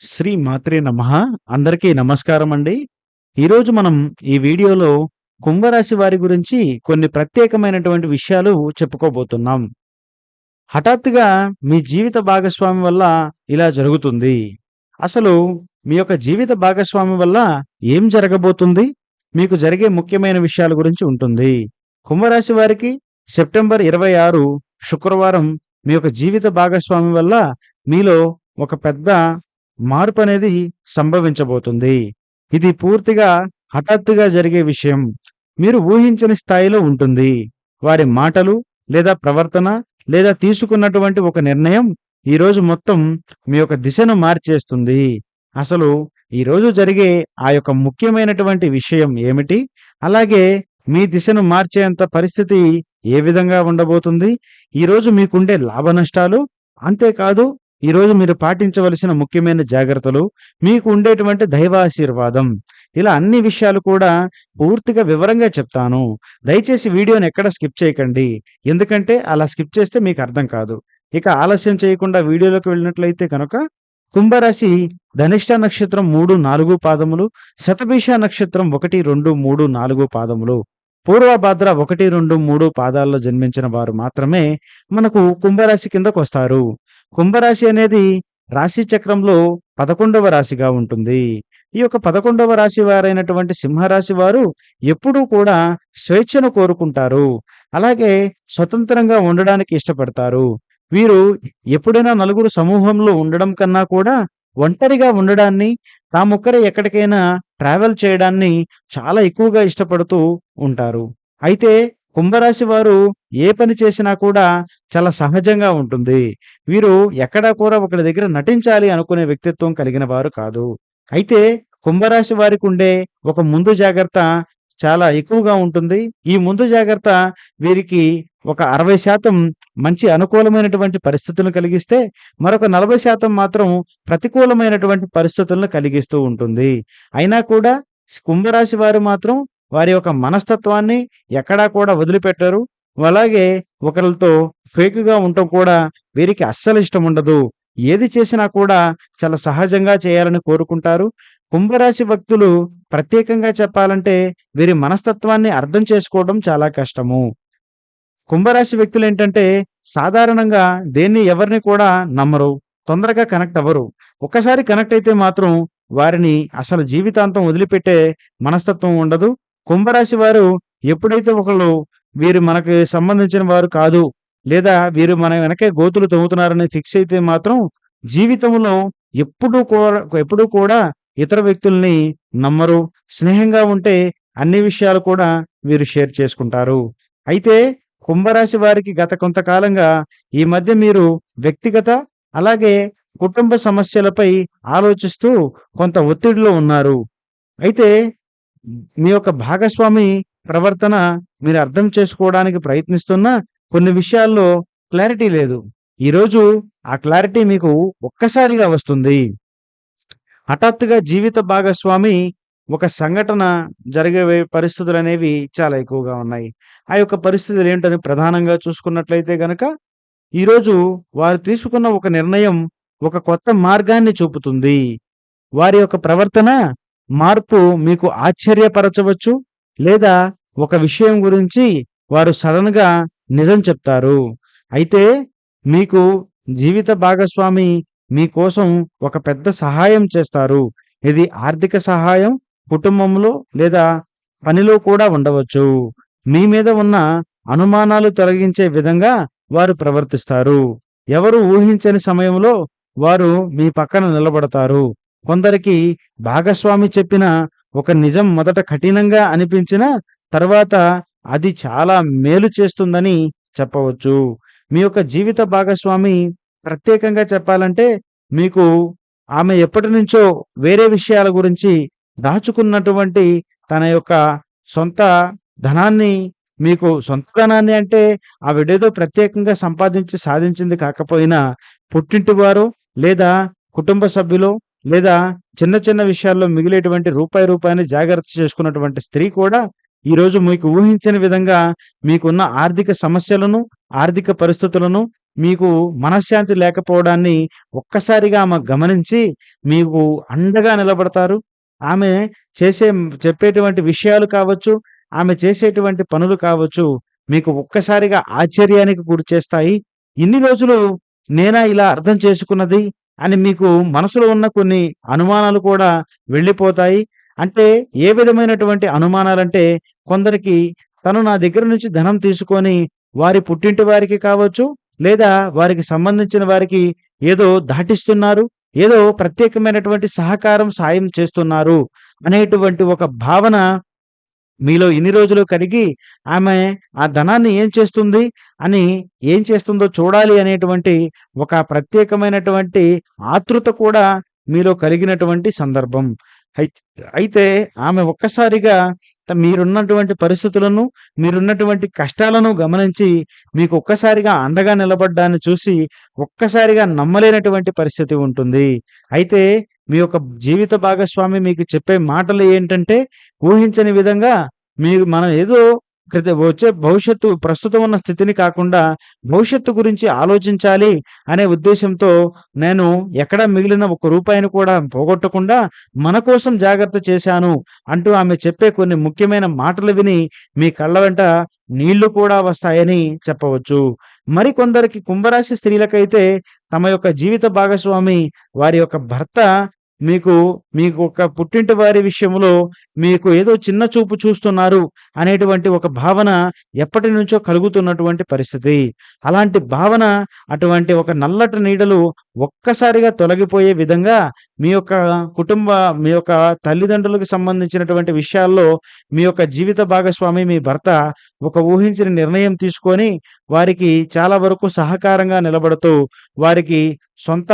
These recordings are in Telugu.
శ్రీ మాత్రే నమ అందరికీ నమస్కారం అండి. ఈరోజు మనం ఈ వీడియోలో కుంభరాశి వారి గురించి కొన్ని ప్రత్యేకమైనటువంటి విషయాలు చెప్పుకోబోతున్నాం. హఠాత్తుగా మీ జీవిత భాగస్వామి వల్ల ఇలా జరుగుతుంది. అసలు మీ యొక్క జీవిత భాగస్వామి వల్ల ఏం జరగబోతుంది? మీకు జరిగే ముఖ్యమైన విషయాల గురించి ఉంటుంది. కుంభరాశి వారికి సెప్టెంబర్ 26 శుక్రవారం మీ యొక్క జీవిత భాగస్వామి వల్ల మీలో ఒక పెద్ద మార్పు అనేది సంభవించబోతుంది. ఇది పూర్తిగా హఠాత్తుగా జరిగే విషయం. మీరు ఊహించని స్థాయిలో ఉంటుంది. వారి మాటలు లేదా ప్రవర్తన లేదా తీసుకున్నటువంటి ఒక నిర్ణయం ఈరోజు మొత్తం మీ యొక్క దిశను మార్చేస్తుంది. అసలు ఈరోజు జరిగే ఆ యొక్క ముఖ్యమైనటువంటి విషయం ఏమిటి? అలాగే మీ దిశను మార్చేంత పరిస్థితి ఏ విధంగా ఉండబోతుంది? ఈరోజు మీకుండే లాభనష్టాలు, అంతేకాదు ఈరోజు మీరు పాటించవలసిన ముఖ్యమైన జాగ్రత్తలు, మీకు ఉండేటువంటి దైవాశీర్వాదం. ఇలా అన్ని విషయాలు కూడా పూర్తిగా వివరంగా చెప్తాను. దయచేసి వీడియోని ఎక్కడ స్కిప్ చేయకండి. ఎందుకంటే అలా స్కిప్ చేస్తే మీకు అర్థం కాదు. ఇక ఆలస్యం చేయకుండా వీడియోలోకి వెళ్ళినట్లయితే కనుక కుంభరాశి ధనిష్ట నక్షత్రం 3, 4 పాదములు, శతభిష నక్షత్రం 1, 2, 3, 4 పాదములు, పూర్వభాద్ర 1, 2, 3 పాదాల్లో జన్మించిన వారు మాత్రమే మనకు కుంభరాశి కిందకొస్తారు. కుంభరాశి అనేది రాశి చక్రంలో 11వ రాశిగా ఉంటుంది. ఈ యొక్క 11వ రాశి వారైనటువంటి సింహరాశి వారు ఎప్పుడూ కూడా స్వేచ్ఛను కోరుకుంటారు. అలాగే స్వతంత్రంగా ఉండడానికి ఇష్టపడతారు. వీరు ఎప్పుడైనా నలుగురు సమూహంలో ఉండడం కన్నా కూడా ఒంటరిగా ఉండడాన్ని, తామొక్కరే ఎక్కడికైనా ట్రావెల్ చేయడాన్ని చాలా ఎక్కువగా ఇష్టపడుతూ ఉంటారు. అయితే కుంభరాశి వారు ఏ పని చేసినా కూడా చాలా సహజంగా ఉంటుంది. వీరు ఎక్కడా కూడా ఒకరి దగ్గర నటించాలి అనుకునే వ్యక్తిత్వం కలిగిన వారు కాదు. అయితే కుంభరాశి వారికుండే ఒక ముందు జాగ్రత్త చాలా ఎక్కువగా ఉంటుంది. ఈ ముందు జాగ్రత్త వీరికి ఒక 60% మంచి అనుకూలమైనటువంటి పరిస్థితులను కలిగిస్తే, మరొక 40% మాత్రం ప్రతికూలమైనటువంటి పరిస్థితులను కలిగిస్తూ ఉంటుంది. అయినా కూడా కుంభరాశి వారు మాత్రం వారి యొక్క మనస్తత్వాన్ని ఎక్కడా కూడా వదిలిపెట్టరు. అలాగే ఒకరితో ఫేక్‌గా ఉండటం కూడా వీరికి అస్సలు ఇష్టం ఉండదు ఏది చేసినా కూడా చాలా సహజంగా చేయాలని కోరుకుంటారు. కుంభరాశి భక్తులు ప్రత్యేకంగా చెప్పాలంటే వీరి మనస్తత్వాన్ని అర్థం చేసుకోవడం చాలా కష్టము. కుంభరాశి వ్యక్తులు ఏంటంటే సాధారణంగా దేన్ని ఎవరిని కూడా నమ్మరు. తొందరగా కనెక్ట్ అవ్వరు. ఒక్కసారి కనెక్ట్ అయితే మాత్రం వారిని అసలు జీవితాంతం వదిలిపెట్టే మనస్తత్వం ఉండదు. కుంభరాశి వారు ఎప్పుడైతే ఒకళ్ళు వీరు మనకి సంబంధించిన వారు కాదు, లేదా వీరు మన వెనకే గోతులు తవ్వుతున్నారని ఫిక్స్ అయితే మాత్రం జీవితంలో ఎప్పుడూ కూడా ఎప్పుడూ కూడా ఇతర వ్యక్తుల్ని నమ్మరు. స్నేహంగా ఉంటే అన్ని విషయాలు కూడా వీరు షేర్ చేసుకుంటారు. అయితే కుంభరాశి వారికి గత కొంతకాలంగా ఈ మధ్య మీరు వ్యక్తిగత, అలాగే కుటుంబ సమస్యలపై ఆలోచిస్తూ కొంత ఒత్తిడిలో ఉన్నారు. అయితే మీ యొక్క భాగస్వామి ప్రవర్తన మీరు అర్థం చేసుకోవడానికి ప్రయత్నిస్తున్న కొన్ని విషయాల్లో క్లారిటీ లేదు. ఈరోజు ఆ క్లారిటీ మీకు ఒక్కసారిగా వస్తుంది. హఠాత్తుగా జీవిత భాగస్వామి ఒక సంఘటన జరిగే పరిస్థితులు అనేవి చాలా ఎక్కువగా ఉన్నాయి. ఆ యొక్క పరిస్థితులు ఏంటని ప్రధానంగా చూసుకున్నట్లయితే గనక, ఈరోజు వారు తీసుకున్న ఒక నిర్ణయం ఒక కొత్త మార్గాన్ని చూపుతుంది. వారి యొక్క ప్రవర్తన మార్పు మీకు ఆశ్చర్యపరచవచ్చు. లేదా ఒక విషయం గురించి వారు సడన్గా నిజం చెప్తారు. అయితే మీకు జీవిత భాగస్వామి మీకోసం ఒక పెద్ద సహాయం చేస్తారు. ఇది ఆర్థిక సహాయం, కుటుంబంలో లేదా పనిలో కూడా ఉండవచ్చు. మీ మీద ఉన్న అనుమానాలు తొలగించే విధంగా వారు ప్రవర్తిస్తారు. ఎవరు ఊహించని సమయంలో వారు మీ పక్కన నిలబడతారు. కొందరికి భాగస్వామి చెప్పిన ఒక నిజం మొదట కఠినంగా అనిపించినా తర్వాత అది చాలా మేలు చేస్తుందని చెప్పవచ్చు. మీ యొక్క జీవిత భాగస్వామి ప్రత్యేకంగా చెప్పాలంటే మీకు ఆమె ఎప్పటినుంచో వేరే విషయాల గురించి దాచుకున్నటువంటి తన యొక్క సొంత ధనాన్ని మీకు సొంత ధనాన్ని అంటే ఆవిడేదో ప్రత్యేకంగా సంపాదించి సాధించింది కాకపోయినా పుట్టింటి వారు లేదా కుటుంబ సభ్యులో, లేదా చిన్న చిన్న విషయాల్లో మిగిలేటువంటి రూపాయి రూపాయిని జాగ్రత్త చేసుకున్నటువంటి స్త్రీ కూడా ఈరోజు మీకు ఊహించని విధంగా మీకున్న ఆర్థిక సమస్యలను, ఆర్థిక పరిస్థితులను మీకు మనశ్శాంతి లేకపోవడాన్ని ఒక్కసారిగా ఆమె గమనించి మీకు అండగా నిలబడతారు. ఆమె చేసే చెప్పేటువంటి విషయాలు కావచ్చు, ఆమె చేసేటువంటి పనులు కావచ్చు, మీకు ఒక్కసారిగా ఆశ్చర్యానికి గురిచేస్తాయి. ఇన్ని రోజులు నేనా ఇలా అర్థం చేసుకున్నది అని మీకు మనసులో ఉన్న కొన్ని అనుమానాలు కూడా వెళ్ళిపోతాయి. అంటే ఏ విధమైనటువంటి అనుమానాలంటే కొందరికి తను నా దగ్గర నుంచి ధనం తీసుకొని వారి పుట్టింటి వారికి కావచ్చు, లేదా వారికి సంబంధించిన వారికి ఏదో దాటిస్తున్నారు. ఏదో ప్రత్యేకమైనటువంటి సహకారం, సాయం చేస్తున్నారు అనేటువంటి ఒక భావన మీలో ఇన్ని రోజులు కలిగి ఆమె ఆ ధనాన్ని ఏం చేస్తుంది అని ఏం చేస్తుందో చూడాలి అనేటువంటి ఒక ప్రత్యేకమైనటువంటి ఆతృత కూడా మీలో కలిగినటువంటి సందర్భం. అయితే ఆమె ఒక్కసారిగా మీరున్నటువంటి పరిస్థితులను, మీరున్నటువంటి కష్టాలను గమనించి మీకు ఒక్కసారిగా అండగా నిలబడ్డాన్ని చూసి ఒక్కసారిగా నమ్మలేనటువంటి పరిస్థితి ఉంటుంది. అయితే మీ యొక్క జీవిత భాగస్వామి మీకు చెప్పే మాటలు ఏంటంటే ఊహించని విధంగా మీరు మనం ఏదో క్రిత వచ్చే భవిష్యత్తు ప్రస్తుతం ఉన్న స్థితిని కాకుండా భవిష్యత్తు గురించి ఆలోచించాలి అనే ఉద్దేశంతో నేను ఎక్కడ మిగిలిన ఒక రూపాయిని కూడా పోగొట్టకుండా మన కోసం జాగ్రత్త చేశాను అంటూ ఆమె చెప్పే కొన్ని ముఖ్యమైన మాటలు విని మీ కళ్ళ వెంట నీళ్ళు కూడా వస్తాయని చెప్పవచ్చు. మరికొందరికి కుంభరాశి స్త్రీలకైతే తమ యొక్క జీవిత భాగస్వామి వారి యొక్క భర్త మీకు మీకు ఒక పుట్టింటి వారి విషయంలో మీకు ఏదో చిన్న చూపు చూస్తున్నారు అనేటువంటి ఒక భావన ఎప్పటి నుంచో కలుగుతున్నటువంటి పరిస్థితి. అలాంటి భావన అటువంటి ఒక నల్లటి నీడలు ఒక్కసారిగా తొలగిపోయే విధంగా మీ యొక్క కుటుంబ మీ యొక్క తల్లిదండ్రులకు సంబంధించినటువంటి విషయాల్లో మీ యొక్క జీవిత భాగస్వామి మీ భర్త ఒక ఊహించిన నిర్ణయం తీసుకొని వారికి చాలా వరకు సహకారంగా నిలబడుతూ వారికి సొంత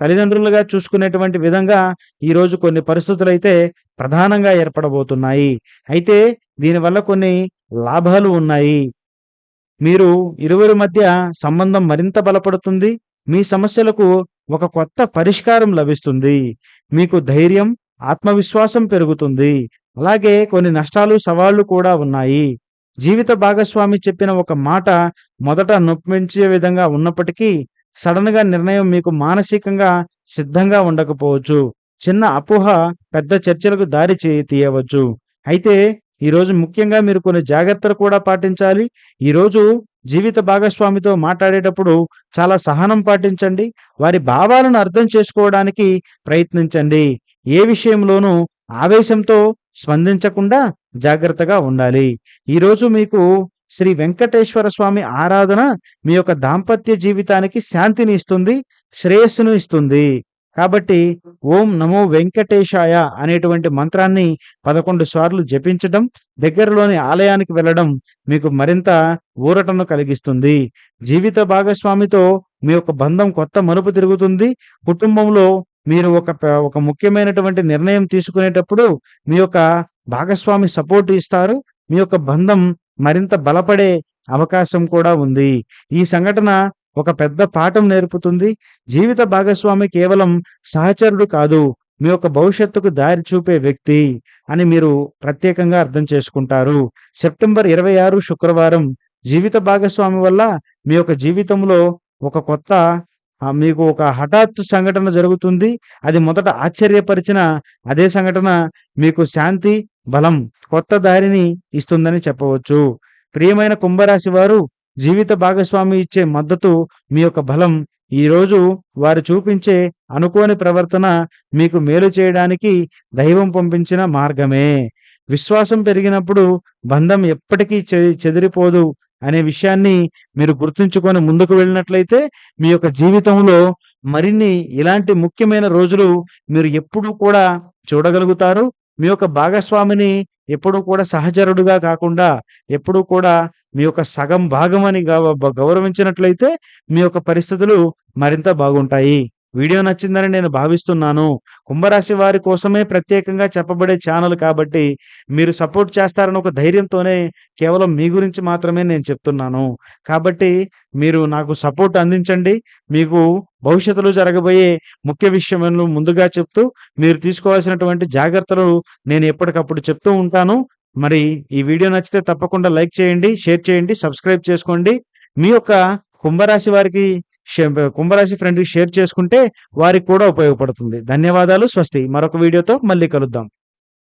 తల్లిదండ్రులుగా చూసుకునేటువంటి విధంగా ఈరోజు కొన్ని పరిస్థితులు అయితే ప్రధానంగా ఏర్పడబోతున్నాయి. అయితే దీనివల్ల కొన్ని లాభాలు ఉన్నాయి. మీరు ఇరువురి మధ్య సంబంధం మరింత బలపడుతుంది. మీ సమస్యలకు ఒక కొత్త పరిష్కారం లభిస్తుంది. మీకు ధైర్యం, ఆత్మవిశ్వాసం పెరుగుతుంది. అలాగే కొన్ని నష్టాలు, సవాళ్ళు కూడా ఉన్నాయి. జీవిత భాగస్వామి చెప్పిన ఒక మాట మొదట నొప్పించే విధంగా ఉన్నప్పటికీ సడన్గా నిర్ణయం మీకు మానసికంగా సిద్ధంగా ఉండకపోవచ్చు. చిన్న అపోహ పెద్ద చర్చలకు దారి చే తీయవచ్చు. అయితే ఈరోజు ముఖ్యంగా మీరు కొన్ని జాగ్రత్తలు కూడా పాటించాలి. ఈరోజు జీవిత భాగస్వామితో మాట్లాడేటప్పుడు చాలా సహనం పాటించండి. వారి భావాలను అర్థం చేసుకోవడానికి ప్రయత్నించండి. ఏ విషయంలోనూ ఆవేశంతో స్పందించకుండా జాగ్రత్తగా ఉండాలి. ఈరోజు మీకు శ్రీ వెంకటేశ్వర స్వామి ఆరాధన మీ యొక్క దాంపత్య జీవితానికి శాంతిని ఇస్తుంది. శ్రేయస్సును ఇస్తుంది. కాబట్టి ఓం నమో వెంకటేశాయ అనేటువంటి మంత్రాన్ని 11 సార్లు జపించడం, దగ్గరలోని ఆలయానికి వెళ్ళడం మీకు మరింత ఊరటను కలిగిస్తుంది. జీవిత భాగస్వామితో మీ యొక్క బంధం కొత్త మలుపు తిరుగుతుంది. కుటుంబంలో మీరు ఒక ఒక ముఖ్యమైనటువంటి నిర్ణయం తీసుకునేటప్పుడు మీ యొక్క భాగస్వామి సపోర్ట్ ఇస్తారు. మీ యొక్క బంధం మరింత బలపడే అవకాశం కూడా ఉంది. ఈ సంఘటన ఒక పెద్ద పాఠం నేర్పుతుంది. జీవిత భాగస్వామి కేవలం సహచరుడు కాదు. మీ యొక్క భవిష్యత్తుకు దారి చూపే వ్యక్తి అని మీరు ప్రత్యేకంగా అర్థం చేసుకుంటారు. సెప్టెంబర్ 26 శుక్రవారం జీవిత భాగస్వామి వల్ల మీ యొక్క జీవితంలో ఒక కొత్త మీకు ఒక హఠాత్తు సంఘటన జరుగుతుంది. అది మొదట ఆశ్చర్యపరిచిన అదే సంఘటన మీకు శాంతి, బలం, కొత్త దారిని ఇస్తుందని చెప్పవచ్చు. ప్రియమైన కుంభరాశి వారు జీవిత భాగస్వామి ఇచ్చే మద్దతు మీ యొక్క బలం. ఈరోజు వారు చూపించే అనుకోని ప్రవర్తన మీకు మేలు చేయడానికి దైవం పంపించిన మార్గమే. విశ్వాసం పెరిగినప్పుడు బంధం ఎప్పటికీ చె చెదిరిపోదు అనే విషయాన్ని మీరు గుర్తుంచుకొని ముందుకు వెళ్ళినట్లయితే మీ యొక్క జీవితంలో మరిన్ని ఇలాంటి ముఖ్యమైన రోజులు మీరు ఎప్పుడూ కూడా చూడగలుగుతారు. మీ యొక్క భాగస్వామిని ఎప్పుడూ కూడా సహచరుడుగా కాకుండా ఎప్పుడూ కూడా మీ యొక్క సగం భాగమని గౌరవించినట్లయితే మీ యొక్క పరిస్థితులు మరింత బాగుంటాయి. వీడియో నచ్చిందని నేను భావిస్తున్నాను. కుంభరాశి వారి కోసమే ప్రత్యేకంగా చెప్పబడే ఛానల్ కాబట్టి మీరు సపోర్ట్ చేస్తారని ఒక ధైర్యంతోనే కేవలం మీ గురించి మాత్రమే నేను చెప్తున్నాను. కాబట్టి మీరు నాకు సపోర్ట్ అందించండి. మీకు భవిష్యత్తులో జరగబోయే ముఖ్య విషయంలో ముందుగా చెప్తూ మీరు తీసుకోవాల్సినటువంటి జాగ్రత్తలు నేను ఎప్పటికప్పుడు చెప్తూ ఉంటాను. మరి ఈ వీడియో నచ్చితే తప్పకుండా లైక్ చేయండి, షేర్ చేయండి, సబ్స్క్రైబ్ చేసుకోండి. మీ యొక్క కుంభరాశి వారికి కుంభరాశి ఫ్రెండ్‌కి షేర్ చేసుకుంటే వారికి కూడా ఉపయోగపడుతుంది. ధన్యవాదాలు. స్వస్తి. మరొక వీడియోతో మళ్ళీ కలుద్దాం.